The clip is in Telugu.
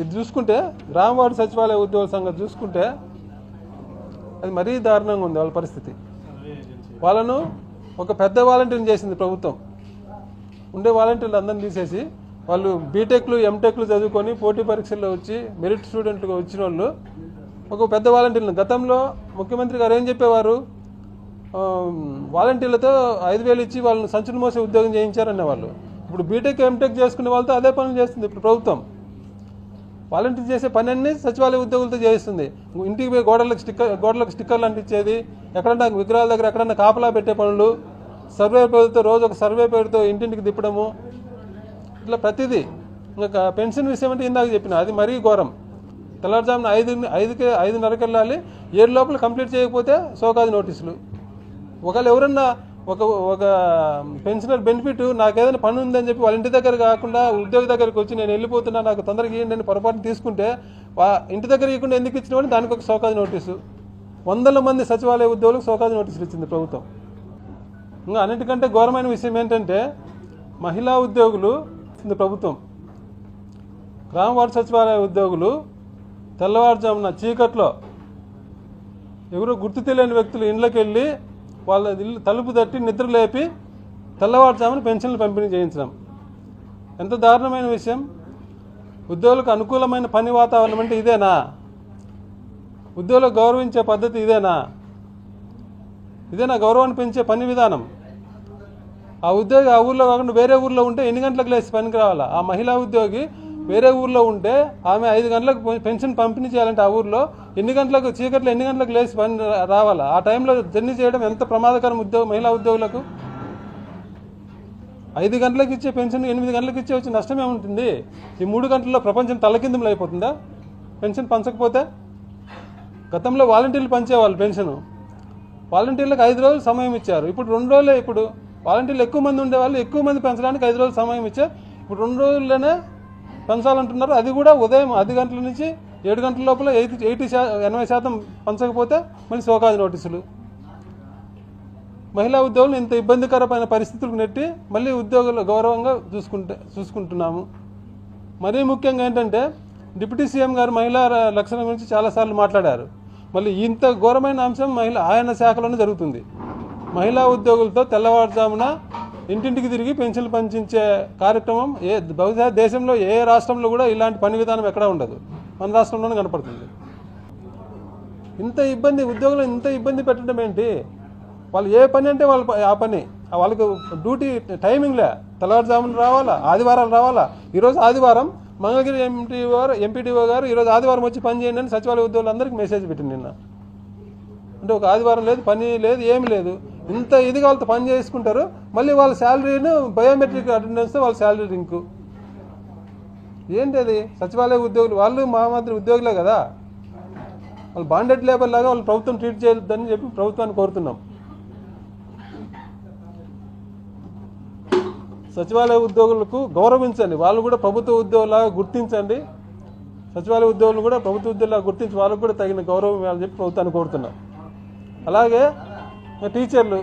ఇది చూసుకుంటే గ్రామవార్డు సచివాలయ ఉద్యోగుల సంఘం చూసుకుంటే అది మరీ దారుణంగా ఉంది వాళ్ళ పరిస్థితి. వాళ్ళను ఒక పెద్ద వాలంటీర్ని చేసింది ప్రభుత్వం. ఉండే వాలంటీర్లు అందరిని తీసేసి వాళ్ళు బీటెక్లు ఎంటెక్లు చదువుకొని పోటీ పరీక్షల్లో వచ్చి మెరిట్ స్టూడెంట్గా వచ్చిన వాళ్ళు ఒక పెద్ద వాలంటీర్లు. గతంలో ముఖ్యమంత్రి గారు ఏం చెప్పేవారు? వాలంటీర్లతో ఐదు వేలు ఇచ్చి వాళ్ళని సంచులు మోసే ఉద్యోగం చేయించారనే వాళ్ళు ఇప్పుడు బీటెక్ ఎంటెక్ చేసుకునే వాళ్ళతో అదే పనులు చేస్తుంది ఇప్పుడు ప్రభుత్వం. వాలంటీర్ చేసే పని అన్ని సచివాలయ ఉద్యోగులతో చేయిస్తుంది. ఇంటికి పోయి గోడలకు స్టిక్కర్ గోడలకు స్టిక్కర్లు అంటించేది ఎక్కడన్నా విగ్రహాల దగ్గర ఎక్కడన్నా కాపలా పెట్టే పనులు సర్వే పేరుతో రోజు ఒక సర్వే పేరుతో ఇంటింటికి తిప్పడము. ఇట్లా ప్రతిదీ. ఇంకా పెన్షన్ విషయం అంటే ఇందాక చెప్పిన అది మరీ ఘోరం. తెల్లవారుజామున ఐదు ఐదుకి ఐదున్నరకు వెళ్ళాలి ఏడు లోపల కంప్లీట్ చేయకపోతే సోకాది నోటీసులు. ఒకవేళ ఎవరన్నా ఒక ఒక పెన్షనర్ బెనిఫిట్ నాకు ఏదైనా పని ఉందని చెప్పి వాళ్ళ ఇంటి దగ్గర కాకుండా ఉద్యోగి దగ్గరికి వచ్చి నేను వెళ్ళిపోతున్నా నాకు తొందరగా ఇవ్వండి అని పొరపాటు తీసుకుంటే వా- ఇంటి దగ్గర ఇవ్వకుండా ఎందుకు ఇచ్చినవని దానికి ఒక సోకాది నోటీసు. వందల మంది సచివాలయ ఉద్యోగులకు సోకాది నోటీసులు ఇచ్చింది ప్రభుత్వం. ఇంకా అన్నిటికంటే ఘోరమైన విషయం ఏంటంటే మహిళా ఉద్యోగులు ఇచ్చింది ప్రభుత్వం. గ్రామ వార్డు సచివాలయ ఉద్యోగులు తెల్లవారుజామున చీకట్లో ఎవరో గుర్తు తెలియని వ్యక్తులు ఇండ్లకెళ్ళి వాళ్ళ ఇల్లు తలుపు తట్టి నిద్ర లేపి తెల్లవారుజామున పెన్షన్లు పంపిణీ చేయించడం. ఎంత దారుణమైన విషయం. ఉద్యోగులకు అనుకూలమైన పని వాతావరణం అంటే ఇదేనా? ఉద్యోగులకు గౌరవించే పద్ధతి ఇదేనా? ఇదేనా గౌరవాన్ని పెంచే పని విధానం? ఆ ఉద్యోగి ఆ ఊర్లో కాకుండా వేరే ఊర్లో ఉంటే ఎన్ని గంటలకు లేచి పనికి రావాలా? ఆ మహిళా ఉద్యోగి వేరే ఊర్లో ఉంటే ఆమె ఐదు గంటలకు పెన్షన్ పంపిణీ చేయాలంటే ఆ ఊర్లో ఎన్ని గంటలకు చీకట్లో ఎన్ని గంటలకు లేచి పని రావాలా? ఆ టైంలో జర్నీ చేయడం ఎంత ప్రమాదకరం ఉద్యోగ మహిళా ఉద్యోగులకు? ఐదు గంటలకు ఇచ్చే పెన్షన్ ఎనిమిది గంటలకు ఇచ్చే వచ్చే నష్టం ఏముంటుంది? ఈ మూడు గంటల్లో ప్రపంచం తలకిందులు అయిపోతుందా? పెన్షన్ పంచకపోతే? గతంలో వాలంటీర్లు పంచేవాళ్ళు పెన్షన్. వాలంటీర్లకు ఐదు రోజులు సమయం ఇచ్చారు. ఇప్పుడు రెండు రోజులే ఇప్పుడు వాలంటీర్లు ఎక్కువ మంది ఉండేవాళ్ళు ఎక్కువ మంది పెంచడానికి ఐదు రోజులు సమయం ఇచ్చారు. ఇప్పుడు రెండు రోజుల్లోనే పెంచాలంటున్నారు. అది కూడా ఉదయం ఐదు గంటల నుంచి ఏడు గంటల లోపల ఎయిటీ ఎయిటీ శా ఎనభై శాతం పంచకపోతే మళ్ళీ సోకాది నోటీసులు. మహిళా ఉద్యోగులు ఇంత ఇబ్బందికరమైన పరిస్థితులకు నెట్టి మళ్ళీ ఉద్యోగులు గౌరవంగా చూసుకుంటే చూసుకుంటున్నాము. మరీ ముఖ్యంగా ఏంటంటే డిప్యూటీ సీఎం గారు మహిళా లక్షణం గురించి చాలాసార్లు మాట్లాడారు. మళ్ళీ ఇంత ఘోరమైన అంశం మహిళ ఆయన శాఖలోనే జరుగుతుంది. మహిళా ఉద్యోగులతో తెల్లవారుజామున ఇంటింటికి తిరిగి పెన్షన్లు పంచించే కార్యక్రమం ఏ బహుశా దేశంలో ఏ రాష్ట్రంలో కూడా ఇలాంటి పని విధానం ఎక్కడా ఉండదు. మన రాష్ట్రంలోనే కనపడుతుంది. ఇంత ఇబ్బంది ఉద్యోగులు ఇంత ఇబ్బంది పెట్టడం ఏంటి? వాళ్ళు ఏ పని అంటే వాళ్ళ ఆ పని. వాళ్ళకి డ్యూటీ టైమింగ్లే తెల్లవారుజామున రావాలా? ఆదివారాలు రావాలా? ఈరోజు ఆదివారం మంగళగిరి ఎంపీఓ గారు ఎంపీటీఓ గారు ఈరోజు ఆదివారం వచ్చి పని చేయండి అని సచివాలయ ఉద్యోగులందరికీ మెసేజ్ పెట్టింది నిన్న. అంటే ఒక ఆదివారం లేదు పని లేదు ఏమి లేదు. ఇంత ఇదిగా వాళ్ళతో పని చేసుకుంటారు. మళ్ళీ వాళ్ళ శాలరీను బయోమెట్రిక్ అటెండెన్స్ వాళ్ళ శాలరీ లింకు ఏంటి అది సచివాలయ ఉద్యోగులు వాళ్ళు మహామంత్రి ఉద్యోగులే కదా. వాళ్ళు బాండెడ్ లేబర్ లాగా వాళ్ళు ప్రభుత్వం ట్రీట్ చేయొద్దని చెప్పి ప్రభుత్వాన్ని కోరుతున్నాం. సచివాలయ ఉద్యోగులకు గౌరవించండి. వాళ్ళు కూడా ప్రభుత్వ ఉద్యోగులాగా గుర్తించండి. సచివాలయ ఉద్యోగులు కూడా ప్రభుత్వ ఉద్యోగులాగా గుర్తించి వాళ్ళకు కూడా తగిన గౌరవం ఇవ్వాలని చెప్పి ప్రభుత్వాన్ని కోరుతున్నాం. అలాగే ఇంకా టీచర్లు